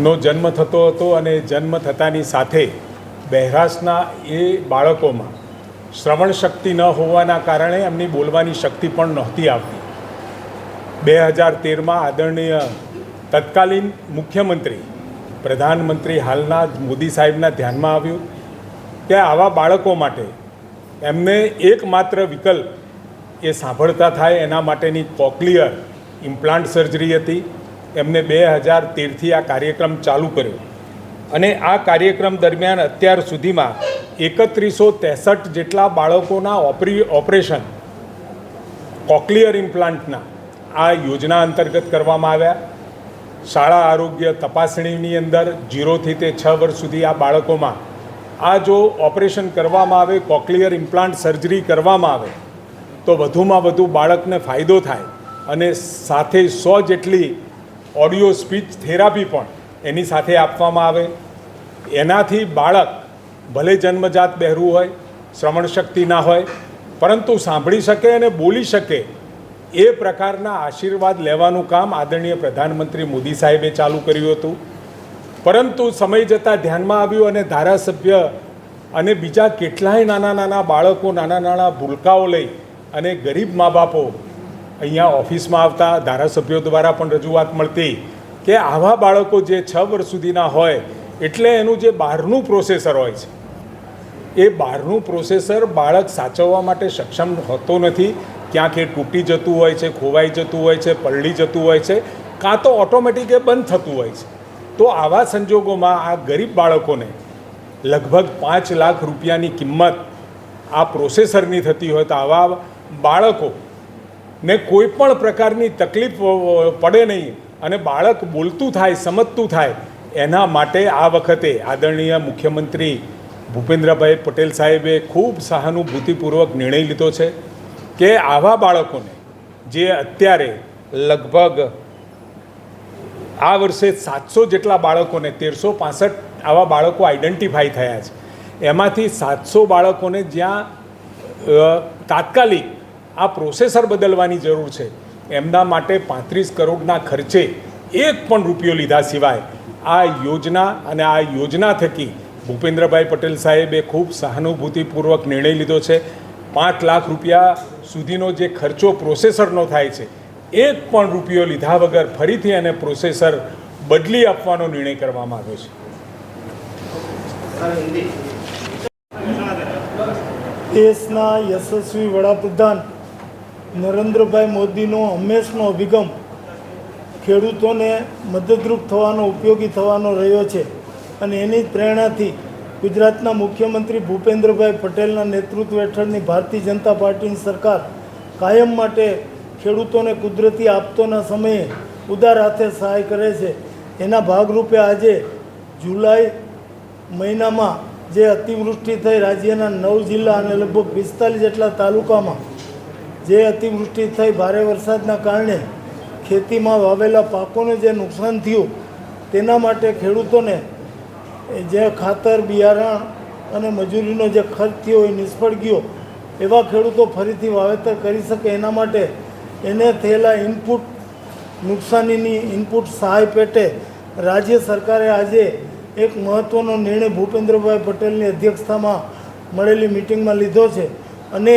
નો જન્મ થતો હતો અને જન્મ થતાની સાથે બહેરાશના એ બાળકોમાં શ્રવણ શક્તિ ન હોવાના કારણે એમની બોલવાની શક્તિ પણ નહોતી આવતી. બે હજાર તેરમાં આદરણીય તત્કાલીન મુખ્યમંત્રી, પ્રધાનમંત્રી હાલના મોદી સાહેબના ધ્યાનમાં આવ્યું. કે આવા બાળકો માટે એમને એકમાત્ર વિકલ્પ એ સાંભળતા થાય એના માટેની કોકલિયર ઇમ્પ્લાન્ટ સર્જરી હતી. એમને બે હજાર તેરથી આ કાર્યક્રમ ચાલુ કર્યો. અને આ કાર્યક્રમ દરમિયાન અત્યાર સુધીમાં એકત્રીસો ત્રેસઠ જેટલા બાળકોના ઓપરી, ઓપરેશન કોકલિયર ઇમ્પ્લાન્ટના આ યોજના અંતર્ગત કરવામાં આવ્યા. શાળા આરોગ્ય તપાસણીની અંદર જીરોથી તે છ વર્ષ સુધી આ બાળકોમાં આ જો ઓપરેશન કરવામાં આવે, કોકલિયર ઇમ્પ્લાન્ટ સર્જરી કરવામાં આવે, તો વધુમાં વધુ બાળકને ફાયદો થાય અને સાથે સો જેટલી ઓડિયો સ્પીચ થેરાપી પણ એની સાથે આપવામાં આવે. એનાથી બાળક ભલે જન્મજાત બહેરું હોય, શ્રવણ શક્તિ ના હોય, પરંતુ સાંભળી શકે અને બોલી શકે એ પ્રકારના આશીર્વાદ લેવાનું કામ આદરણીય પ્રધાનમંત્રી મોદી સાહેબે ચાલુ કર્યું હતું. પરંતુ સમય જતાં ધ્યાનમાં આવ્યું અને ધારાસભ્ય અને બીજા કેટલાય નાના નાના બાળકો નાના નાના ભૂલકાઓ લઈ અને ગરીબ મા બાપો અહીંયા ઓફિસમાં આવતા ધારાસભ્યો દ્વારા પણ રજૂઆત મળતી કે આવા બાળકો જે છ વર્ષ સુધીના હોય, એટલે એનું જે બહારનું પ્રોસેસર હોય છે. એ બહારનું પ્રોસેસર બાળક સાચવવા માટે સક્ષમ હોતો નથી. ક્યાંક એ તૂટી જતું હોય છે, ખોવાઈ જતું હોય છે, પલળી જતું હોય છે, કાં તો ઓટોમેટિક એ બંધ થતું હોય છે. તો આવા સંજોગોમાં આ ગરીબ બાળકોને લગભગ પાંચ લાખ રૂપિયાની કિંમત આ પ્રોસેસરની થતી હોય તો આવા બાળકો ને કોઈ પણ પ્રકારની તકલીફ પડે નહીં. અને બાળક બોલતું થાય, સમજતું થાય, એના માટે આ વખતે આદરણીય મુખ્યમંત્રી ભૂપેન્દ્રભાઈ પટેલ સાહેબે ખૂબ સહાનુભૂતિપૂર્વક નિર્ણય લીધો છે કે આવા બાળકોને જે અત્યારે લગભગ આ વર્ષે સાતસો જેટલા બાળકોને, તેરસો પાસઠ આવા બાળકો આઈડેન્ટિફાઈ થયા છે. એમાંથી સાતસો બાળકોને જ્યાં તાત્કાલિક આ પ્રોસેસર બદલવાની જરૂર છે. એમના માટે પાંત્રીસ કરોડના ખર્ચે એક પણ રૂપિયો લીધા સિવાય આ યોજના અને આ યોજના થકી ભૂપેન્દ્રભાઈ પટેલ સાહેબે ખૂબ સહાનુભૂતિપૂર્વક નિર્ણય લીધો છે. પાંચ લાખ રૂપિયા સુધીનો જે ખર્ચો પ્રોસેસરનો થાય છે, એક પણ રૂપિયો લીધા વગર ફરીથી એને પ્રોસેસર બદલી આપવાનો નિર્ણય કરવામાં આવ્યો છે. દેશના યશસ્વી વડાપ્રધાન નરેન્દ્રભાઈ મોદીનો હંમેશનો અભિગમ ખેડૂતોને મદદરૂપ થવાનો, ઉપયોગી થવાનો રહ્યો છે અને એની પ્રેરણાથી ગુજરાતના મુખ્યમંત્રી ભૂપેન્દ્રભાઈ પટેલના નેતૃત્વ હેઠળની ભારતીય જનતા પાર્ટીની સરકાર કાયમ માટે ખેડૂતોને કુદરતી આપતોના સમયે ઉદાર હાથે સહાય કરે છે. એના ભાગરૂપે આજે જુલાઈ મહિનામાં જે અતિવૃષ્ટિ થઈ રાજ્યના નવ જિલ્લા અને લગભગ પિસ્તાલીસ જેટલા તાલુકામાં જે અતિવૃષ્ટિ થઈ ભારે વરસાદના કારણે ખેતીમાં વાવેલા પાકોને જે નુકસાન થયું, તેના માટે ખેડૂતોને જે ખાતર, બિયારણ અને મજૂરીનો જે ખર્ચ થયો એ નિષ્ફળ ગયો, એવા ખેડૂતો ફરીથી વાવેતર કરી શકે એના માટે એને થયેલા ઇનપુટ નુકસાનીની ઇનપુટ સહાય પેટે રાજ્ય સરકારે આજે એક મહત્ત્વનો નિર્ણય ભૂપેન્દ્રભાઈ પટેલની અધ્યક્ષતામાં મળેલી મિટિંગમાં લીધો છે. અને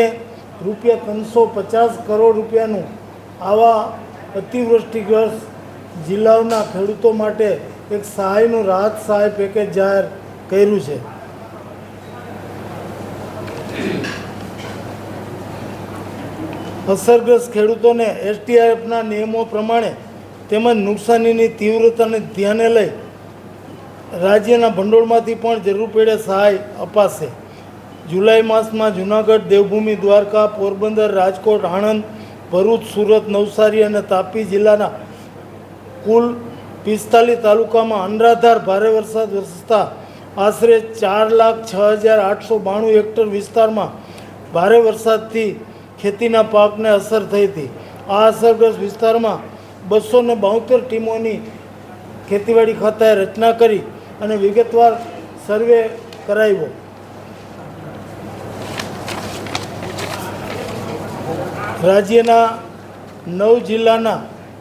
રૂપિયા ત્રણસો પચાસ કરોડ રૂપિયાનું આવા અતિવૃષ્ટિગ્રસ્ત જિલ્લાઓના ખેડૂતો માટે એક સહાયનું રાહત સહાય પેકેજ જાહેર કર્યું છે. અસરગ્રસ્ત ખેડૂતોને એસટીઆરએફના નિયમો પ્રમાણે તેમજ નુકસાનીની તીવ્રતાને ધ્યાને લઈ રાજ્યના ભંડોળમાંથી પણ જરૂર પડે સહાય અપાશે. જુલાઈ માસમાં જૂનાગઢ દેવભૂમિ દ્વારકા, પોરબંદર, રાજકોટ, આણંદ, ભરૂચ, સુરત, નવસારી અને તાપી જિલ્લાના કુલ પિસ્તાલીસ તાલુકામાં અનરાધાર ભારે વરસાદ વરસતા આશરે ચાર લાખ છ હજાર આઠસો બાણું હેક્ટર વિસ્તારમાં ભારે વરસાદથી ખેતીના પાકને અસર થઈ હતી. આ અસરગ્રસ્ત વિસ્તારમાં બસો ને બાવતેર ટીમોની ખેતીવાડી ખાતાએ રચના કરી અને વિગતવાર સર્વે કરાવ્યો. રાજ્યના નવ જિલ્લાના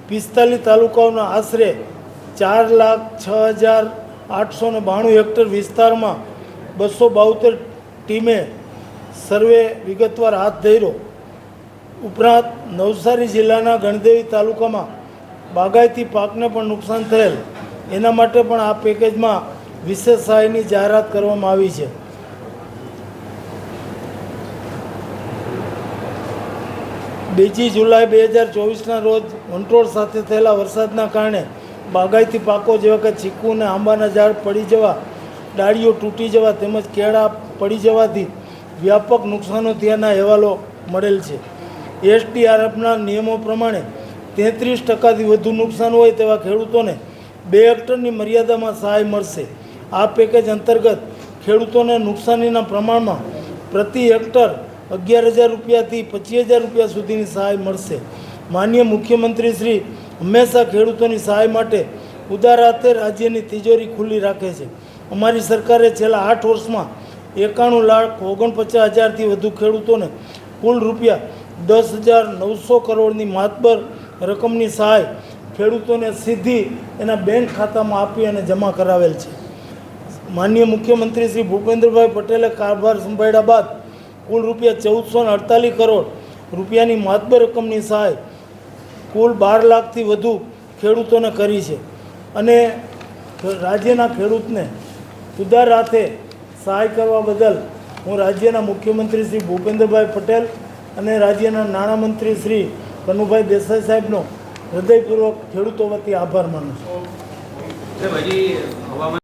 પિસ્તાલીસ તાલુકાઓના આશરે ચાર લાખ છ હજાર આઠસો ને બાણું હેક્ટર વિસ્તારમાં બસો બાવતેર ટીમે સર્વે વિગતવાર હાથ ધર્યો. ઉપરાંત નવસારી જિલ્લાના ગણદેવી તાલુકામાં બાગાયતી પાકને પણ નુકસાન થયેલ. એના માટે પણ આ પેકેજમાં વિશેષ સહાયની જાહેરાત કરવામાં આવી છે. બીજી જુલાઈ બે હજાર ચોવીસના રોજ વંટોળ સાથે થયેલા વરસાદના કારણે બાગાયતી પાકો જેવા કે ચીકુ અને આંબાના ઝાડ પડી જવા, ડાળીઓ તૂટી જવા તેમજ કેળા પડી જવાથી વ્યાપક નુકસાનો થયાના અહેવાલો મળેલ છે. એસડીઆરએફના નિયમો પ્રમાણે તેત્રીસ ટકાથી વધુ નુકસાન હોય તેવા ખેડૂતોને બે હેક્ટરની મર્યાદામાં સહાય મળશે. આ પેકેજ અંતર્ગત ખેડૂતોને નુકસાનીના પ્રમાણમાં પ્રતિ હેક્ટર અગિયાર હજાર રૂપિયાથી પચીસ હજાર રૂપિયા સુધીની સહાય મળશે. માન્ય મુખ્યમંત્રી શ્રી હંમેશા ખેડૂતોની સહાય માટે ઉદાર હાથે રાજ્યની તિજોરી ખુલ્લી રાખે છે. અમારી સરકારે છેલ્લા આઠ વર્ષમાં એકાણું લાખ ઓગણપચાસ હજારથી વધુ ખેડૂતોને કુલ રૂપિયા દસ હજાર નવસો કરોડની માતબર રકમની સહાય ખેડૂતોને સીધી એના બેંક ખાતામાં આપી અને જમા કરાવેલ છે. માનનીય મુખ્યમંત્રી શ્રી ભૂપેન્દ્રભાઈ પટેલે કારભાર સંભાળ્યા બાદ કુલ રૂપિયા ચૌદસો ને અડતાલીસ કરોડ રૂપિયાની માતબર રકમની સહાય કુલ બાર લાખથી વધુ ખેડૂતોને કરી છે. અને રાજ્યના ખેડૂતને ઉદાર હાથે સહાય કરવા બદલ હું રાજ્યના મુખ્યમંત્રી શ્રી ભૂપેન્દ્રભાઈ પટેલ અને રાજ્યના નાણામંત્રી શ્રી કનુભાઈ દેસાઈ સાહેબનો હૃદયપૂર્વક ખેડૂતો વતી આભાર માનું છું.